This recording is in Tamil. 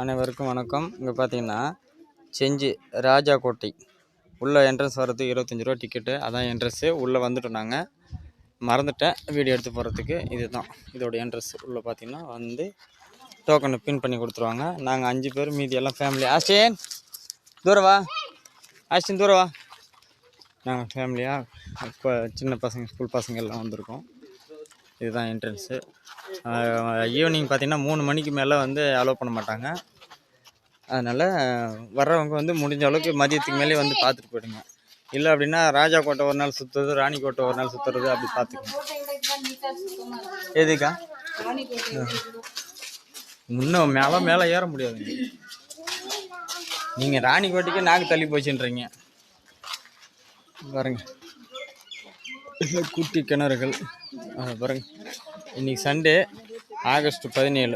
அனைவருக்கும் வணக்கம். இங்கே பார்த்தீங்கன்னா செஞ்சு ராஜா கோட்டை உள்ளே என்ட்ரன்ஸ் வர்றதுக்கு இருபத்தஞ்சி ரூபா டிக்கெட்டு அதான் என்ட்ரன்ஸு உள்ளே வந்துட்டோம் நாங்கள் மறந்துட்டேன். வீடியோ எடுத்து போகிறதுக்கு இதுதான். இதோட என்ட்ரன்ஸ் உள்ளே பார்த்தீங்கன்னா வந்து டோக்கனை பின் பண்ணி கொடுத்துருவாங்க. நாங்கள் அஞ்சு பேர் மீதி எல்லாம் ஃபேமிலி ஆஸ்டின் தூரவா ஆஸ்டின் தூரவா நாங்கள் ஃபேமிலியாக இப்போ சின்ன பசங்க ஸ்கூல் பசங்க எல்லாம் வந்திருக்கோம். இதுதான் என்ட்ரன்ஸு ஈவினிங் பார்த்தீங்கன்னா மூணு மணிக்கு மேலே வந்து அலோவ் பண்ண மாட்டாங்க. அதனால் வர்றவங்க வந்து முடிஞ்ச அளவுக்கு மதியத்துக்கு மேலே வந்து பார்த்துட்டு போயிடுங்க. இல்லை அப்படின்னா ராஜா கோட்டை ஒரு நாள் சுற்றுறது ராணி கோட்டை ஒரு நாள் சுற்றுறது அப்படி பார்த்துக்கணும் எதுக்கா? இன்னும் மேலே மேலே ஏற முடியாதுங்க நீங்கள் ராணி கோட்டைக்கு நாக்கு தள்ளி போச்சுன்றீங்க. பாருங்க. குட்டி கிணறுகள். பாருங்க. இன்னைக்கு சண்டே ஆகஸ்ட் பதினேழு.